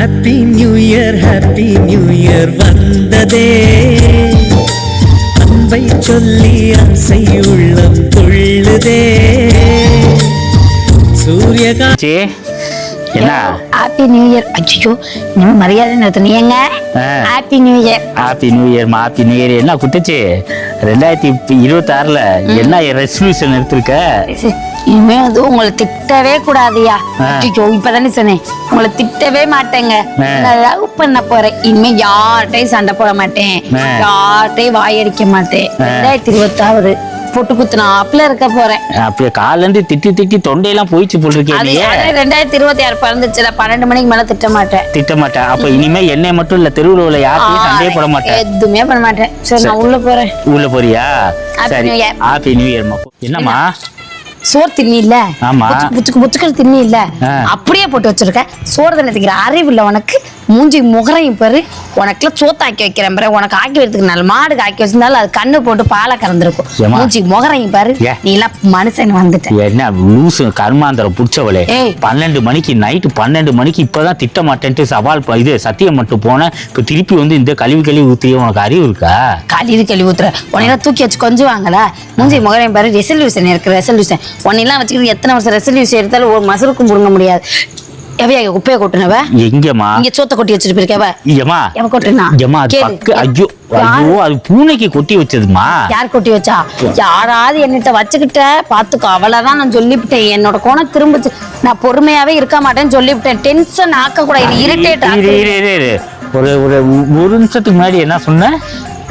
Happy new year happy new year வந்ததே. அன்பை சொல்லி ஆசை உள்ளம் துள்ளுதே சூரியகா சே என்ன? ஹாப்பி நியூ இயர் அச்சோ இனிமே மரியாதை நடத்தணும் ஏங்க? ஆ. Happy new year happy new year happy new year என்ன குட்டுச்சு ரெண்டாயிரத்தி இருபத்தி ஆறுல என்ன ரெசல்யூஷன் எடுத்திருக்க? இனிமே வந்து உங்களை திட்டவே கூடாதுயா இப்பதானே சொன்னேன். உங்களை திட்டவே மாட்டேங்க. லவ் பண்ண போறேன். இனிமே யார்கிட்டயும் சண்டை போட மாட்டேன். யார்கிட்டயும் வாயடிக்க மாட்டேன். ரெண்டாயிரத்தி இருபத்தாறு பொட்டு குத்துனாப்புல இருக்க போறேன். அப்படியே கால்ல இருந்து திட்டி திட்டி தொண்டையெல்லாம் போயிச்சு அது அது ரெண்டாயிரத்தி இருபத்தி ஆறு பிறந்துச்சுல. பன்னெண்டு மணிக்கு மேல திட்ட மாட்டேன். திட்ட மாட்டேன் அப்ப இனிமே என்னை மட்டும் இல்ல தெருவுல யார்ட்டையும் சண்டையே போட மாட்டேன். எதுவுமே பண்ண மாட்டேன். சரி நான் உள்ள போறேன். உள்ள போறியா? சரி. ஹாப்பி நியூ இயர் என்னம்மா? சோறு தின்னி இல்ல. புச்சுக்கு புச்சுக்கள் தின்னி இல்ல. அப்படியே போட்டு வச்சிருக்க சோறு தானே திங்கிற அறிவு இல்ல உனக்கு மூஞ்சி முகரையும் பாரு. உனக்குலாம் சோத்து ஆக்கி வைக்கிறேன் பாரு. உனக்கு ஆக்கி வைக்கிறதுக்கு நல்ல மாடுக்கு ஆக்கி வச்சிருந்தாலும் அது கண்ணு போட்டு பாலை கறந்துருக்கும்? மூஞ்சி முகரையும் பாரு. நீ எல்லாம் மனுஷன் வந்துட்ட என்ன லூசு கர்மாந்தரம் புடிச்சவளே. பன்னெண்டு மணிக்கு நைட்டு பன்னெண்டு மணிக்கு இப்பதான் திட்ட மாட்டேன்ட்டு சவால் இது சத்தியம் மட்டும் போனேன் இப்ப திருப்பி வந்து இந்த கழிவு கழிவு ஊத்தி உனக்கு அறிவு இருக்கா? கழுவி கழுவி ஊத்துற. உன்னையெல்லாம் தூக்கி வச்சு கொஞ்சம் வாங்கல மூஞ்சி முகரையும் பாரு. ரெசல்யூஷன் இருக்கு ரெசல்யூஷன் உன்னையெல்லாம் வச்சுக்கிட்டு எத்தனை வருஷம் ரெசல்யூஷன் எடுத்தாலும் ஒரு மசருக்கும் புடுங்க முடியாது. எவையா குப்பையை கொட்டுனவ? எங்கம்மா? இங்க சோத்த கொட்டி வச்சிட்டு போயிருக்கவ? ஏமா எவன் கொட்டுனா? ஏமா அது கேளு. பக்கு ஐயோ யார்? ஐயோ அது பூனைக்கு கொட்டி வச்சதுமா யார் கொட்டி வச்சா? யாராவது என்னிட்ட வச்சுக்கிட்ட பாத்துக்கோ அவ்வளவுதான் நான் சொல்லிவிட்டேன். என்னோட கோணம் திரும்பிச்சு. நான் பொறுமையாவே இருக்க மாட்டேன்னு சொல்லிவிட்டேன். டென்ஷன் ஆக்க. கூடாது இரிட்டேட். ஒரு ஒரு ஒரு நிமிஷத்துக்கு முன்னாடி என்ன சொன்ன?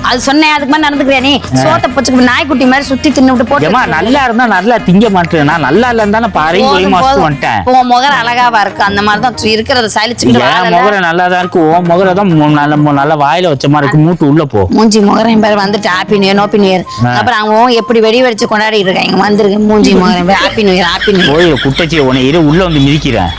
அது சொன்னேன் அதுக்கு மாதிரி நடந்துக்கிறியா நீ? சோத்த பச்சுக்கு நாய்க்குட்டி மாதிரி சுத்தி தின்னு விட்டு போட்டு ஏமா நல்லா இருந்தா நல்லா திங்க மாட்டேன். நான் நல்லா பாரு போய் மாசத்து போதும். வந்துட்டேன். உன் முகர அழகாவா இருக்கு. அந்த மாதிரி தான் இருக்கிறத சலிச்சுக்கிட்டு என் வாழல. முகர நல்லா தான் இருக்கு. உன் முகர தான் நல்ல நல்ல வாயில வச்ச மாதிரி இருக்கு. மூட்டு உள்ள போ. மூஞ்சி முகரையும் பேர் வந்துட்டு ஹாப்பி நியூ நோப்பி நியூ. அப்புறம் அவங்க எப்படி வெடி வெடிச்சு கொண்டாடி இருக்காங்க? வந்திருக்கு. மூஞ்சி முகரையும் பேர் ஹாப்பி நியூ ஹாப்பி நியூ போய் குட்டச்சி உன்னை இரு உள்ள வந்து மிதிக்கிறேன்.